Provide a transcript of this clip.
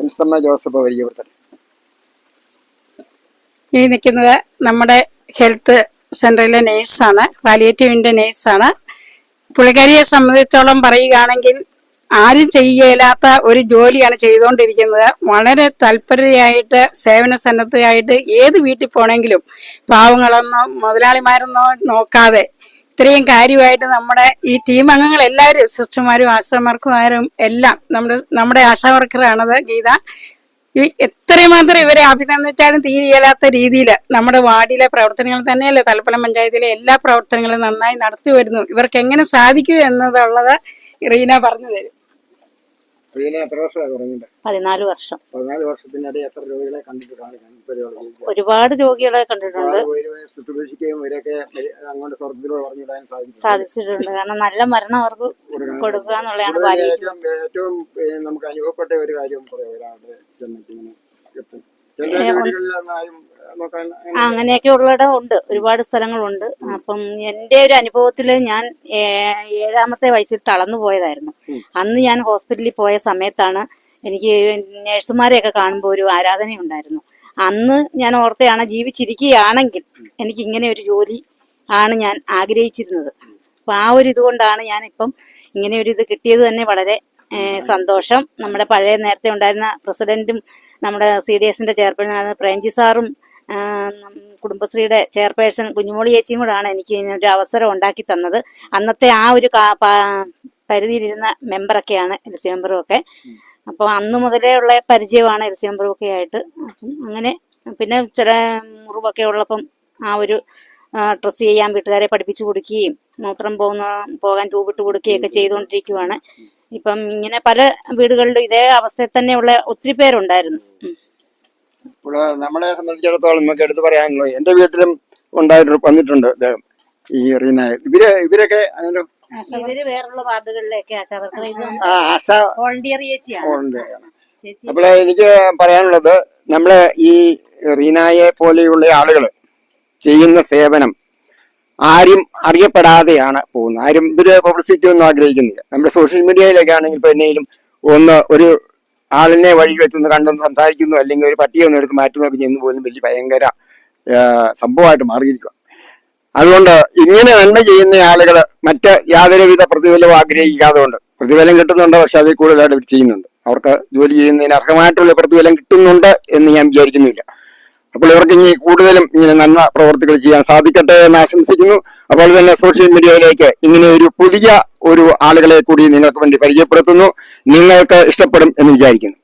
Elsamma Joseph പരിചയപ്പെടുത്തട്ടെ ഈ നിൽക്കുന്നത് നമ്മുടെ ഹെൽത്ത് സെന്ററിലെ നേഴ്സാണ് പാലിയേറ്റീവിന്റെ നേഴ്സാണ്. പുള്ളിക്കാരിയെ സംബന്ധിച്ചോളം പറയുകയാണെങ്കിൽ ആരും ചെയ്യലാത്ത ഒരു ജോലിയാണ് ചെയ്തുകൊണ്ടിരിക്കുന്നത്. വളരെ തൽപരയായിട്ട് സേവന സന്നദ്ധയായിട്ട് ഏത് വീട്ടിൽ പോണെങ്കിലും പാവങ്ങളെന്നോ മുതലാളിമാരെന്നോ നോക്കാതെ ഇത്രയും കാര്യമായിട്ട് നമ്മുടെ ഈ ടീം അംഗങ്ങൾ എല്ലാവരും സിസ്റ്റർമാരും ആശാമാർക്കുമാരും എല്ലാം നമ്മുടെ നമ്മുടെ ആശാ വർക്കറാണത് ഗീത. ഈ എത്രമാത്രം ഇവരെ അഭിനന്ദിച്ചാലും തീരെയില്ലാത്ത രീതിയിൽ നമ്മുടെ വാർഡിലെ പ്രവർത്തനങ്ങൾ തന്നെയല്ലേ തലപ്പലം പഞ്ചായത്തിലെ എല്ലാ പ്രവർത്തനങ്ങളും നന്നായി നടത്തി വരുന്നു. ഇവർക്ക് എങ്ങനെ സാധിക്കും എന്നതുള്ളത് റീന പറഞ്ഞു തരും. പതിനാല് വർഷം. പതിനാല് വർഷത്തിനിടെ എത്ര രോഗികളെ കണ്ടിട്ടാണ് പരിപാടി ഒരുപാട് രോഗികളെ കണ്ടിട്ടുണ്ട്. സാധിച്ചിട്ടുണ്ട്. കാരണം നല്ല മരണം അവർക്ക് കൊടുക്കുക എന്നുള്ളതാണ് ഏറ്റവും നമുക്ക് അനുഭവപ്പെട്ട ഒരു കാര്യം പറയാം. ഒരാളുടെ ചെന്നിട്ട് ഇങ്ങനെ. നോക്കാൻ അങ്ങനെയൊക്കെ ഉള്ളിടം ഉണ്ട്. ഒരുപാട് സ്ഥലങ്ങളുണ്ട്. അപ്പം എന്റെ ഒരു അനുഭവത്തിൽ ഞാൻ ഏഴാമത്തെ വയസ്സിൽ തളർന്നു പോയതായിരുന്നു. അന്ന് ഞാൻ ഹോസ്പിറ്റലിൽ പോയ സമയത്താണ് എനിക്ക് നഴ്സുമാരെയൊക്കെ കാണുമ്പോൾ ഒരു ആരാധനയുണ്ടായിരുന്നു. അന്ന് ഞാൻ ഓർത്തയാണ് ജീവിച്ചിരിക്കുകയാണെങ്കിൽ എനിക്ക് ഇങ്ങനെ ഒരു ജോലി ആണ് ഞാൻ ആഗ്രഹിച്ചിരുന്നത്. അപ്പൊ ആ ഒരു ഇതുകൊണ്ടാണ് ഞാൻ ഇപ്പം ഇങ്ങനെ ഒരു ഇത് കിട്ടിയത് തന്നെ വളരെ സന്തോഷം. നമ്മുടെ പഴയ നേരത്തെ ഉണ്ടായിരുന്ന പ്രസിഡന്റും നമ്മുടെ സി ഡി എസിന്റെ ചെയർപേഴ്സൺ പ്രേംജി സാറും കുടുംബശ്രീയുടെ ചെയർപേഴ്സൺ കുഞ്ഞുമോളി ചേച്ചിയും കൂടാണ് എനിക്ക് ഇതിനൊരു അവസരം ഉണ്ടാക്കി തന്നത്. അന്നത്തെ ആ ഒരു പരിധിയിലിരുന്ന മെമ്പറൊക്കെയാണ് എൽ സി മെമ്പറും ഒക്കെ അപ്പോൾ അന്ന് മുതലേ ഉള്ള പരിചയമാണ് എൽസി മെമ്പറും ഒക്കെ ആയിട്ട് അങ്ങനെ പിന്നെ ചില മുറിവൊക്കെ ഉള്ളപ്പം ആ ഒരു ഡ്രസ്സ് ചെയ്യാൻ വീട്ടുകാരെ പഠിപ്പിച്ചു കൊടുക്കുകയും മൂത്രം പോകുന്ന പോകാൻ ട്യൂബിട്ട് കൊടുക്കുകയൊക്കെ ചെയ്തുകൊണ്ടിരിക്കുവാണ്. ഇപ്പം ഇങ്ങനെ പല വീടുകളിലും ഇതേ അവസ്ഥയിൽ തന്നെയുള്ള ഒത്തിരി പേരുണ്ടായിരുന്നു. ഇപ്പോൾ നമ്മളെ സംബന്ധിച്ചിടത്തോളം നമുക്ക് എടുത്തു പറയാനുള്ളത് എന്റെ വീട്ടിലും ഉണ്ടായിട്ട് വന്നിട്ടുണ്ട് അദ്ദേഹം ഈ റീന. ഇവർ ഇവരൊക്കെ അങ്ങനെ ഇവർ വേറുള്ള വാർഡുകളിലേക്ക് ആശാവർക്കർ ഇത് ആ, ആശ വോളണ്ടിയർ. അപ്പോൾ എനിക്ക് പറയാനുള്ളത് നമ്മളെ ഈ റീനായെ പോലെയുള്ള ആളുകൾ ചെയ്യുന്ന സേവനം ആരും അറിയപ്പെടാതെയാണ് പോകുന്നത്. ആരും ഇവർ പബ്ലിസിറ്റി ഒന്നും ആഗ്രഹിക്കുന്നില്ല. നമ്മുടെ സോഷ്യൽ മീഡിയയിലൊക്കെ ആണെങ്കിൽ ഇപ്പൊ എന്നേലും ഒന്ന് ഒരു ആളിനെ വഴി വെച്ചൊന്ന് കണ്ടൊന്ന് സംസാരിക്കുന്നു അല്ലെങ്കിൽ ഒരു പട്ടിയെ ഒന്ന് എടുത്ത് നോക്കി ചെയ്യുന്ന പോലും വലിയ ഭയങ്കര സംഭവമായിട്ട് മാറിയിരിക്കുക അതുകൊണ്ട് ഇങ്ങനെ നന്മ ചെയ്യുന്ന ആളുകൾ മറ്റ് യാതൊരുവിധ പ്രതിഫലവും ആഗ്രഹിക്കാതെ കൊണ്ട് പ്രതിഫലം കിട്ടുന്നുണ്ട് പക്ഷെ അതിൽ കൂടുതലായിട്ട് ഇവർ ചെയ്യുന്നുണ്ട്. അവർക്ക് ജോലി ചെയ്യുന്നതിന് അർഹമായിട്ടുള്ള പ്രതിഫലം കിട്ടുന്നുണ്ട് എന്ന് ഞാൻ വിചാരിക്കുന്നില്ല. അപ്പോൾ ഇവർക്ക് ഇനി കൂടുതലും ഇങ്ങനെ നന്മ പ്രവർത്തികൾ ചെയ്യാൻ സാധിക്കട്ടെ എന്ന് ആശംസിക്കുന്നു. അതുപോലെ തന്നെ സോഷ്യൽ മീഡിയയിലേക്ക് ഇങ്ങനെ ഒരു പുതിയ ഒരു ആളുകളെ കൂടി നിങ്ങൾക്ക് വേണ്ടി പരിചയപ്പെടുത്തുന്നു. നിങ്ങൾക്ക് ഇഷ്ടപ്പെടും എന്ന് വിചാരിക്കുന്നു.